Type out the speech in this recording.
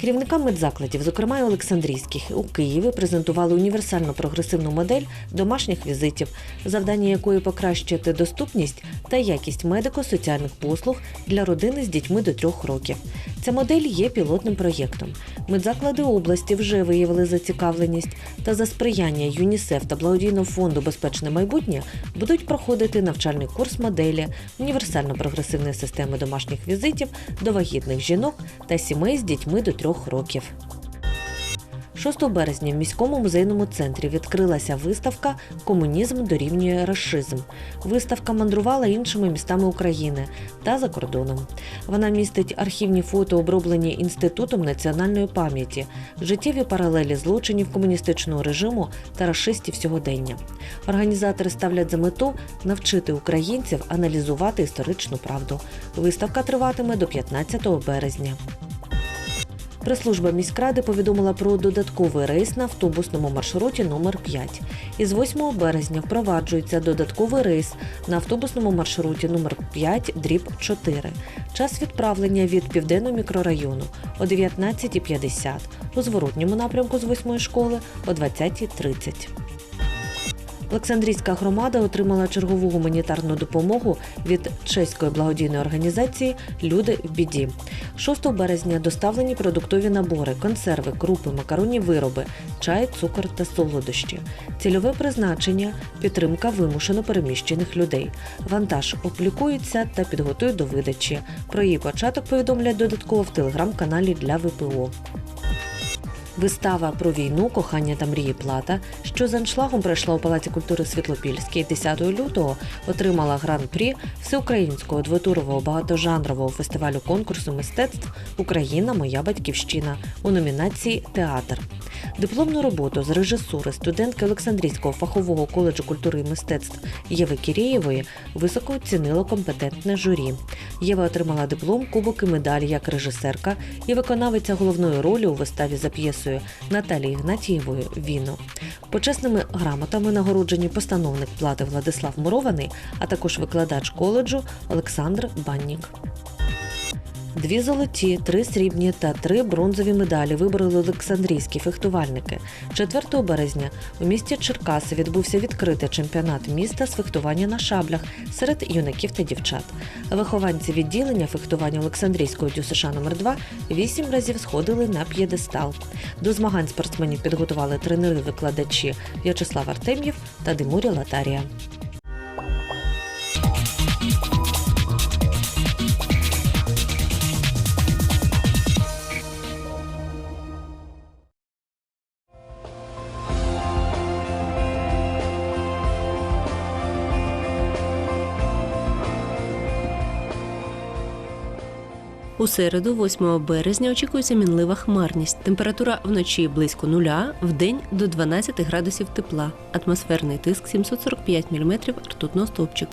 Керівникам медзакладів, зокрема й Олександрійських, у Києві презентували універсальну прогресивну модель домашніх візитів, завдання якої покращити доступність та якість медико-соціальних послуг для родини з дітьми до трьох років. Ця модель є пілотним проєктом. Медзаклади області вже виявили зацікавленість та за сприяння ЮНІСЕФ та благодійного фонду Безпечне майбутнє будуть проходити навчальний курс моделі універсально-прогресивної системи домашніх візитів до вагітних жінок та сімей з дітьми до трьох років. 6 березня в міському музейному центрі відкрилася виставка Комунізм дорівнює расизм. Виставка мандрувала іншими містами України та за кордоном. Вона містить архівні фото, оброблені інститутом національної пам'яті, життєві паралелі злочинів комуністичного режиму та расистів сьогодення. Організатори ставлять за мету навчити українців аналізувати історичну правду. Виставка триватиме до 15 березня. Прес-служба міськради повідомила про додатковий рейс на автобусному маршруті номер 5 Із 8 березня впроваджується додатковий рейс на автобусному маршруті номер 5 дріб 4 Час відправлення від південного мікрорайону о 19.50, у зворотньому напрямку з 8 школи о 20.30. Олександрійська громада отримала чергову гуманітарну допомогу від чеської благодійної організації Люди в біді. 6 березня доставлені продуктові набори, консерви, крупи, макаронні вироби, чай, цукор та солодощі. Цільове призначення підтримка вимушено переміщених людей. Вантаж облікується та підготують до видачі. Про її початок повідомлять додатково в телеграм-каналі для ВПО. Вистава про війну, кохання та мрії плата, що з аншлагом пройшла у Палаці культури Світлопільській 10 лютого, отримала гран-прі всеукраїнського двотурового багатожанрового фестивалю конкурсу мистецтв Україна Моя батьківщина у номінації Театр. Дипломну роботу з режисури студентки Олександрійського фахового коледжу культури і мистецтв Єви Кірєєвої високо оцінило компетентне журі. Єва отримала диплом, кубок і медалі як режисерка і виконавиця головної ролі у виставі за п'єсою Наталії Ігнатієвою Віно. Почесними грамотами нагороджені постановник плати Владислав Мурований, а також викладач коледжу Олександр Баннік. Дві золоті, три срібні та три бронзові медалі вибороли олександрійські фехтувальники. 4 березня у місті Черкаси відбувся відкритий чемпіонат міста з фехтування на шаблях серед юнаків та дівчат. Вихованці відділення фехтування Олександрійського ДЮСШ номер 2 вісім разів сходили на п'єдестал. До змагань спортсменів підготували тренери-викладачі В'ячеслав Артем'єв та Димурі Латарія. У середу, 8 березня, очікується мінлива хмарність. Температура вночі близько нуля, вдень до 12 градусів тепла. Атмосферний тиск 745 мм ртутного стовпчика.